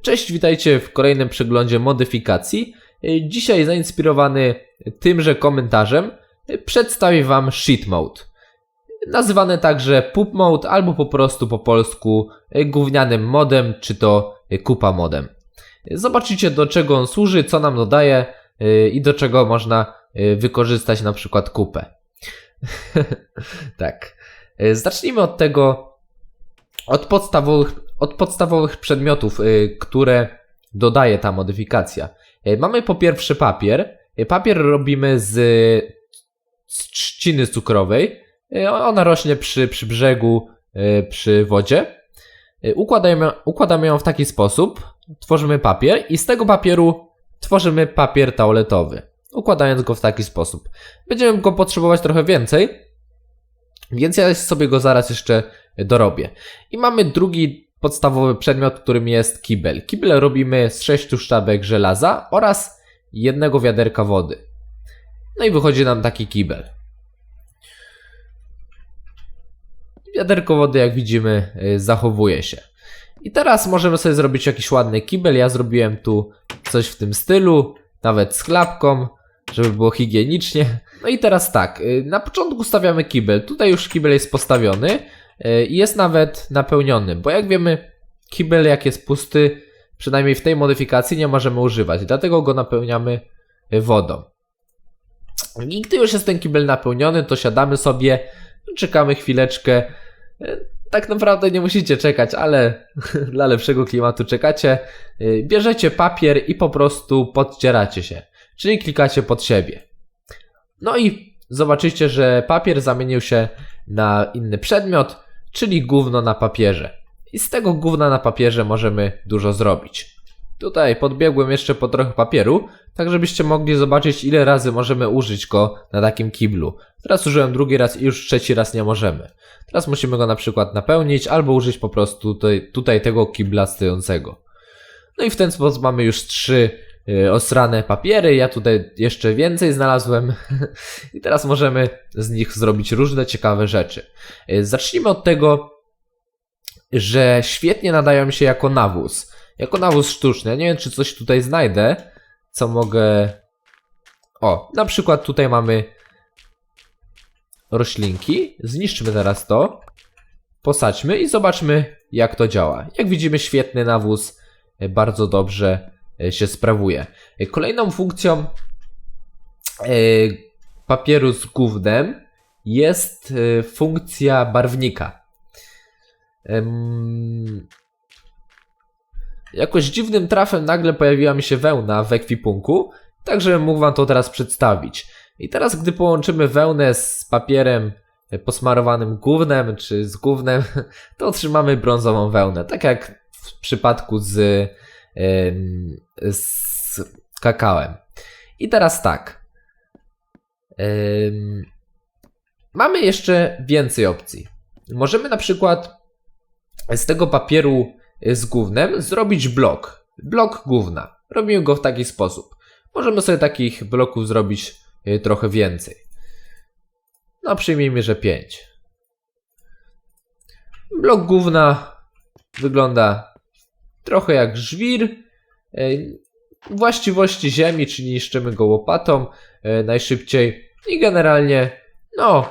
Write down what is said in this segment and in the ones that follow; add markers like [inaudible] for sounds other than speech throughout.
Cześć, witajcie w kolejnym przeglądzie modyfikacji. Dzisiaj zainspirowany tymże komentarzem przedstawię Wam Shit Mode. Nazywane także Poop Mode albo po prostu po polsku gównianym modem czy to kupa modem. Zobaczycie do czego on służy, co nam dodaje i do czego można wykorzystać na przykład kupę. [laughs] tak. Zacznijmy od tego, od podstawowych, od podstawowych przedmiotów, y, które dodaje ta modyfikacja. Y, mamy po pierwsze papier. Y, papier robimy z, z trzciny cukrowej. Ona rośnie przy, przy brzegu, przy wodzie. Układamy, układamy ją w taki sposób. Tworzymy papier i z tego papieru tworzymy papier toaletowy. Układając go w taki sposób. Będziemy go potrzebować trochę więcej, więc ja sobie go zaraz jeszcze dorobię. I mamy drugi podstawowy przedmiot, którym jest kibel. Kibel robimy z sześciu sztabek żelaza oraz jednego wiaderka wody. No i wychodzi nam taki kibel. Wiaderko wody, jak widzimy, y, zachowuje się. I teraz możemy sobie zrobić jakiś ładny kibel. Ja zrobiłem tu coś w tym stylu, nawet z klapką, żeby było higienicznie. No i teraz tak, y, na początku stawiamy kibel. Tutaj już kibel jest postawiony. E, i jest nawet napełniony, bo jak wiemy, kibel jak jest pusty, przynajmniej w tej modyfikacji nie możemy używać, dlatego go napełniamy wodą. I gdy już jest ten kibel napełniony, to siadamy sobie, czekamy chwileczkę. E, tak naprawdę nie musicie czekać, ale [laughs] dla lepszego klimatu czekacie. E, bierzecie papier i po prostu podcieracie się, czyli klikacie pod siebie. No i zobaczycie, że papier zamienił się na inny przedmiot, czyli gówno na papierze. I z tego gówna na papierze możemy dużo zrobić. Tutaj podbiegłem jeszcze po trochę papieru, tak żebyście mogli zobaczyć ile razy możemy użyć go na takim kiblu. Teraz użyłem drugi raz i już trzeci raz nie możemy. Teraz musimy go na przykład napełnić albo użyć po prostu tutaj, tutaj tego kibla stojącego. No i w ten sposób mamy już trzy osrane papiery. Ja tutaj jeszcze więcej znalazłem [laughs] i teraz możemy z nich zrobić różne ciekawe rzeczy. Y, zacznijmy od tego, że świetnie nadają się jako nawóz. Jako nawóz sztuczny. Ja nie wiem, czy coś tutaj znajdę, co mogę... O, na przykład tutaj mamy roślinki. Zniszczmy teraz to. Posadźmy i zobaczmy, jak to działa. Jak widzimy, świetny nawóz y, bardzo dobrze się sprawuje. E, kolejną funkcją e, papieru z gównem jest funkcja barwnika. Jakoś dziwnym trafem nagle pojawiła mi się wełna w ekwipunku, także mógł Wam to teraz przedstawić. I teraz, gdy połączymy wełnę z papierem posmarowanym gównem, czy z gównem, [laughs] to otrzymamy brązową wełnę. Tak jak w przypadku z z kakałem. I teraz tak. Mamy jeszcze więcej opcji. Możemy na przykład z tego papieru z gównem zrobić blok. Blok gówna. Robimy go w taki sposób. Możemy sobie takich bloków zrobić y, trochę więcej. No przyjmijmy, że 5. Blok gówna wygląda trochę jak żwir. E, właściwości ziemi, czyli niszczymy go łopatą e, najszybciej i generalnie, no,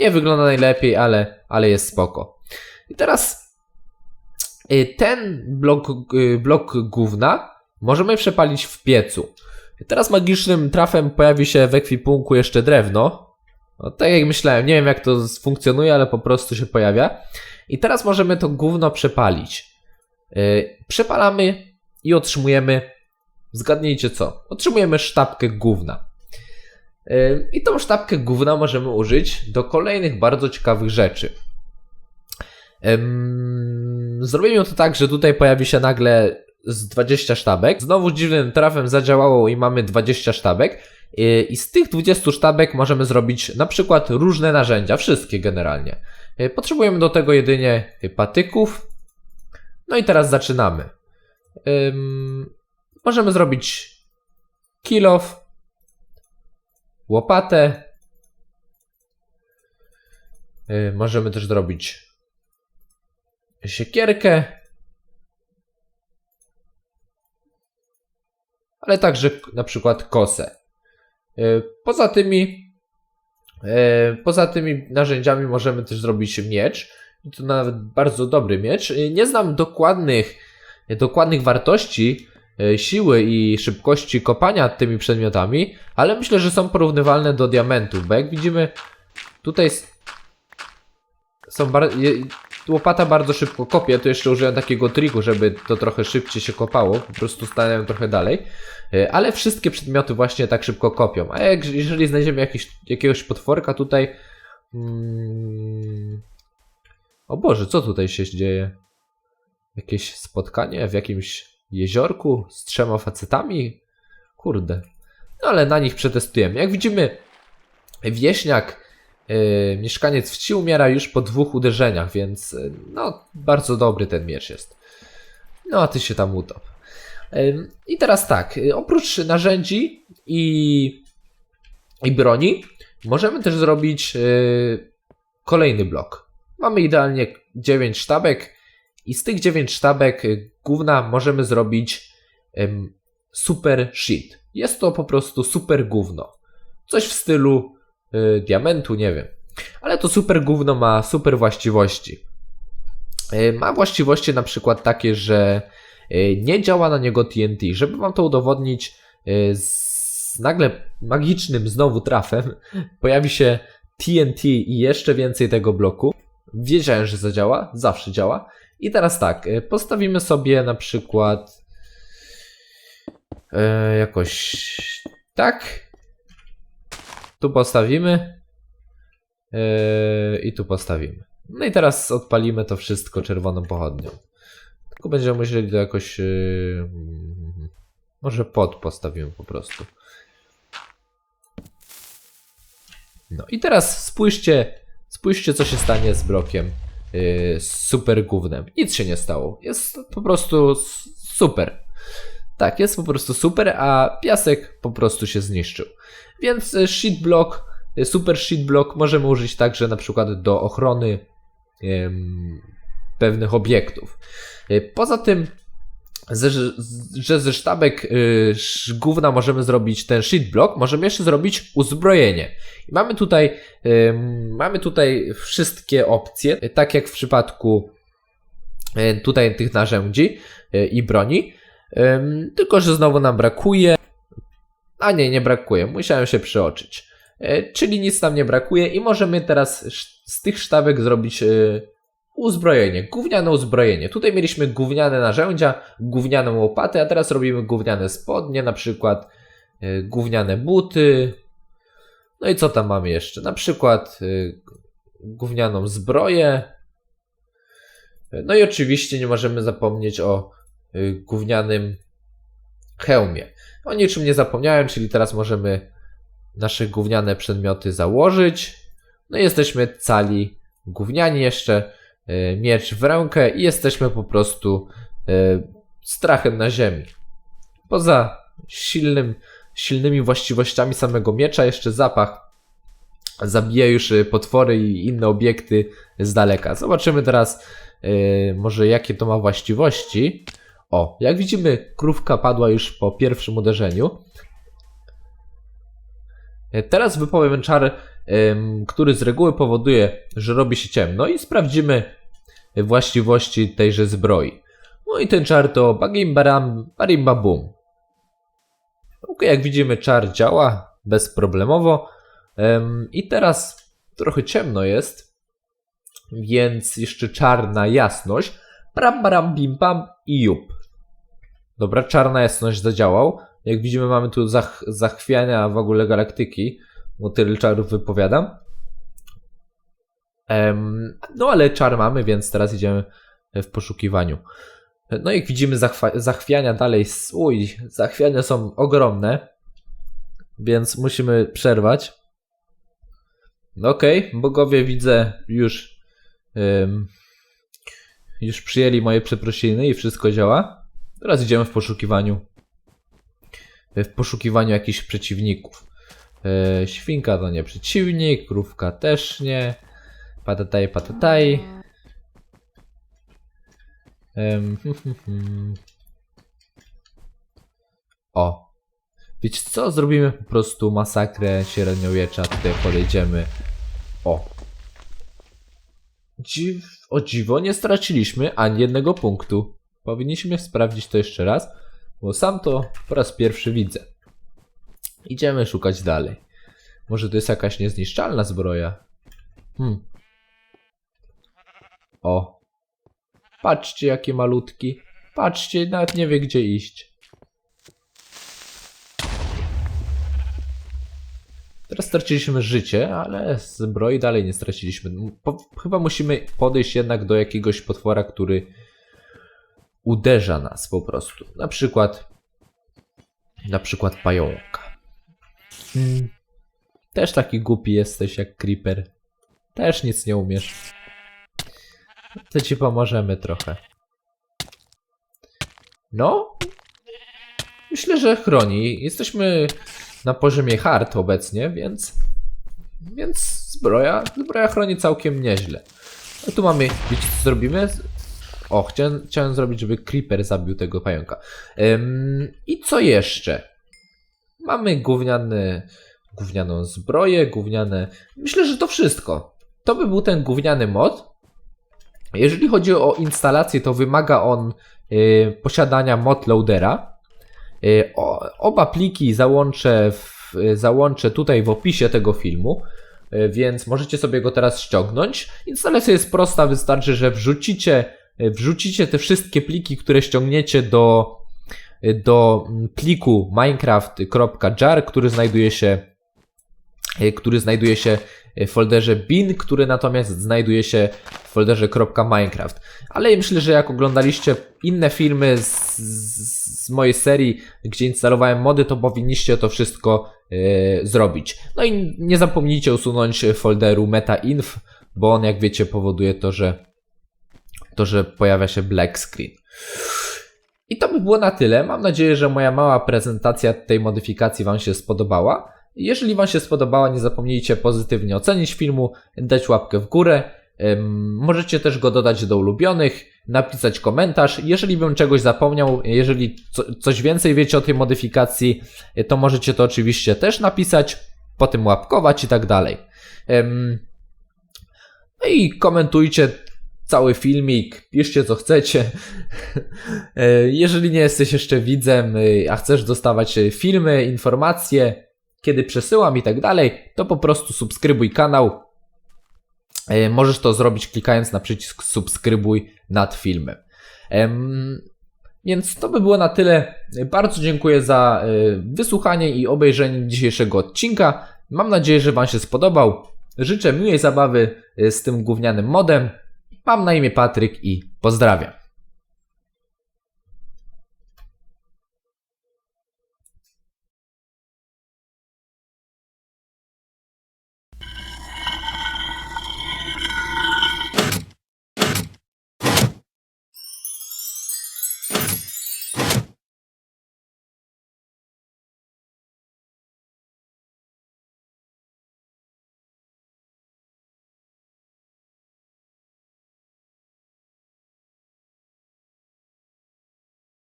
nie wygląda najlepiej, ale, ale jest spoko. I teraz e, ten blok, blok gówna możemy przepalić w piecu. Teraz magicznym trafem pojawi się w ekwipunku jeszcze drewno. No, tak jak myślałem, nie wiem jak to funkcjonuje, ale po prostu się pojawia. I teraz możemy to gówno przepalić. Yy, przepalamy i otrzymujemy, zgadnijcie co, otrzymujemy sztabkę gówna. Yy, I tą sztabkę gówna możemy użyć do kolejnych bardzo ciekawych rzeczy. Zrobimy to tak, że tutaj pojawi się nagle z 20 sztabek. Znowu dziwnym trafem zadziałało i mamy 20 sztabek. Yy, I z tych 20 sztabek możemy zrobić na przykład różne narzędzia, wszystkie generalnie. Potrzebujemy do tego jedynie patyków, no i teraz zaczynamy. Ym, możemy zrobić kilof, łopatę. Yy, możemy też zrobić siekierkę. ale także na przykład kosę. E, Poza tymi, e, poza tymi narzędziami możemy też zrobić miecz. To nawet bardzo dobry miecz. E, Nie znam dokładnych, dokładnych wartości e, siły i szybkości kopania tymi przedmiotami, ale myślę, że są porównywalne do diamentów, bo jak widzimy tutaj są bar- łopata bardzo szybko kopie, to jeszcze użyłem takiego triku, żeby to trochę szybciej się kopało, po prostu stanąłem trochę dalej, E, ale wszystkie przedmioty właśnie tak szybko kopią, a jak, jeżeli znajdziemy jakiś, jakiegoś potworka tutaj... Mm, o Boże, co tutaj się dzieje? Jakieś spotkanie w jakimś jeziorku z trzema facetami? Kurde. No ale na nich przetestujemy. Jak widzimy, wieśniak, yy, mieszkaniec wsi umiera już po dwóch uderzeniach, więc yy, no, bardzo dobry ten miecz jest. No a ty się tam utop. Ym, I teraz tak, yy, oprócz narzędzi i, i broni, możemy też zrobić yy, kolejny blok. Mamy idealnie 9 sztabek i z tych 9 sztabek y, gówna możemy zrobić super shit. Jest to po prostu super gówno. Coś w stylu y, diamentu, nie wiem. Ale to super gówno ma super właściwości. Y, ma właściwości na przykład takie, że y, nie działa na niego TNT. Żeby wam to udowodnić, y, z nagle magicznym znowu trafem [laughs] pojawi się TNT i jeszcze więcej tego bloku. Wiedziałem, że zadziała, zawsze działa. I teraz tak, y, postawimy sobie na przykład e, jakoś tak. Tu postawimy. E, I tu postawimy. No i teraz odpalimy to wszystko czerwoną pochodnią. Tylko będziemy musieli to jakoś. może pod postawimy po prostu. No i teraz spójrzcie, spójrzcie co się stanie z blokiem yy, super gównem. Nic się nie stało. Jest po prostu super. Tak, jest po prostu super, a piasek po prostu się zniszczył. Więc y, sheet block, y, super sheet block możemy użyć także na przykład do ochrony em, pewnych obiektów. Y, Poza tym, ze, że ze sztabek y, gówna możemy zrobić ten sheet block, możemy jeszcze zrobić uzbrojenie. I mamy tutaj, ym, mamy tutaj wszystkie opcje, y, tak jak w przypadku y, tutaj tych narzędzi y, i broni. Ym, tylko, że znowu nam brakuje. A nie, nie brakuje. Musiałem się przeoczyć. Y, czyli nic nam nie brakuje i możemy teraz z tych sztabek zrobić y, uzbrojenie. Gówniane uzbrojenie. Tutaj mieliśmy gówniane narzędzia, gównianą łopatę, a teraz robimy gówniane spodnie, na przykład y, gówniane buty. No i co tam mamy jeszcze? Na przykład y, gównianą zbroję. No i oczywiście nie możemy zapomnieć o y, gównianym hełmie. O niczym nie zapomniałem, czyli teraz możemy nasze gówniane przedmioty założyć. No i jesteśmy cali gówniani jeszcze, miecz w rękę i jesteśmy po prostu y, strachem na ziemi. Poza silnym, silnymi właściwościami samego miecza, jeszcze zapach zabija już y, potwory i inne obiekty z daleka. Zobaczymy teraz może jakie to ma właściwości. O, jak widzimy, krówka padła już po pierwszym uderzeniu. E, Teraz wypowiem czar, który z reguły powoduje, że robi się ciemno i sprawdzimy właściwości tejże zbroi. No i ten czar to Bagim Baram Barim Babum. Ok, jak widzimy czar działa bezproblemowo. Em, I teraz trochę ciemno jest, więc jeszcze czarna jasność. Bram, baram, bim, bam i jup. Dobra, czarna jasność zadziałał. Jak widzimy, mamy tu zach zachwiania w ogóle galaktyki, bo tyle czarów wypowiadam. No ale czar mamy, więc teraz idziemy w poszukiwaniu. No jak widzimy, zachwiania dalej. Uj, zachwiania są ogromne, więc musimy przerwać. No Okej, bogowie widzę już już przyjęli moje przeprosiny i wszystko działa. Teraz idziemy w poszukiwaniu w poszukiwaniu jakichś przeciwników. E, świnka to nie przeciwnik, krówka też nie. Patataj, patataj. Em, hmm, [laughs] hmm, hmm. O, Wiecie co? Zrobimy po prostu masakrę średniowiecza. Tutaj podejdziemy. O. Dziw... O dziwo, nie straciliśmy ani jednego punktu. Powinniśmy sprawdzić to jeszcze raz, bo sam to po raz pierwszy widzę. Idziemy szukać dalej. Może to jest jakaś niezniszczalna zbroja? Hmm. O. Patrzcie, jakie malutki. Patrzcie, nawet nie wie, gdzie iść. Teraz straciliśmy życie, ale zbroi dalej nie straciliśmy. Po, chyba musimy podejść jednak do jakiegoś potwora, który uderza nas po prostu. Na przykład na przykład pająka. Hmm. Też taki głupi jesteś jak Creeper. Też nic nie umiesz. To ci pomożemy trochę. No. Myślę, że chroni. Jesteśmy na poziomie hard obecnie, więc. Więc zbroja, zbroja chroni całkiem nieźle. No tu mamy. Wiecie co zrobimy? O, chciałem, chciałem zrobić, żeby Creeper zabił tego pająka. Ym, I co jeszcze? Mamy gówniany, gównianą zbroję, gówniane... Myślę, że to wszystko. To by był ten gówniany mod. Jeżeli chodzi o instalację, to wymaga on y, posiadania mod loadera. Y, o, oba pliki załączę, w, załączę tutaj w opisie tego filmu, y, więc możecie sobie go teraz ściągnąć. Instalacja jest prosta, wystarczy, że wrzucicie, y, wrzucicie te wszystkie pliki, które ściągniecie do, do pliku minecraft.jar, który znajduje się y, który znajduje się w folderze bin, który natomiast znajduje się w folderze .minecraft. Ale myślę, że jak oglądaliście inne filmy z, z, z mojej serii, gdzie instalowałem mody, to powinniście to wszystko e, zrobić. No i nie zapomnijcie usunąć folderu metainf, bo on jak wiecie powoduje to, że to, że pojawia się black screen. I to by było na tyle. Mam nadzieję, że moja mała prezentacja tej modyfikacji Wam się spodobała. Jeżeli Wam się spodobała, nie zapomnijcie pozytywnie ocenić filmu, dać łapkę w górę. Możecie też go dodać do ulubionych, napisać komentarz. Jeżeli bym czegoś zapomniał, jeżeli co, coś więcej wiecie o tej modyfikacji, y, to możecie to oczywiście też napisać, potem łapkować i tak dalej. No i komentujcie cały filmik, piszcie co chcecie. [laughs] E, Jeżeli nie jesteś jeszcze widzem, y, a chcesz dostawać y, filmy, informacje, kiedy przesyłam i tak dalej, to po prostu subskrybuj kanał. E, Możesz to zrobić klikając na przycisk subskrybuj nad filmem. Em, Więc to by było na tyle. Bardzo dziękuję za e, wysłuchanie i obejrzenie dzisiejszego odcinka. Mam nadzieję, że Wam się spodobał. Życzę miłej zabawy e, z tym gównianym modem. Mam na imię Patryk i pozdrawiam.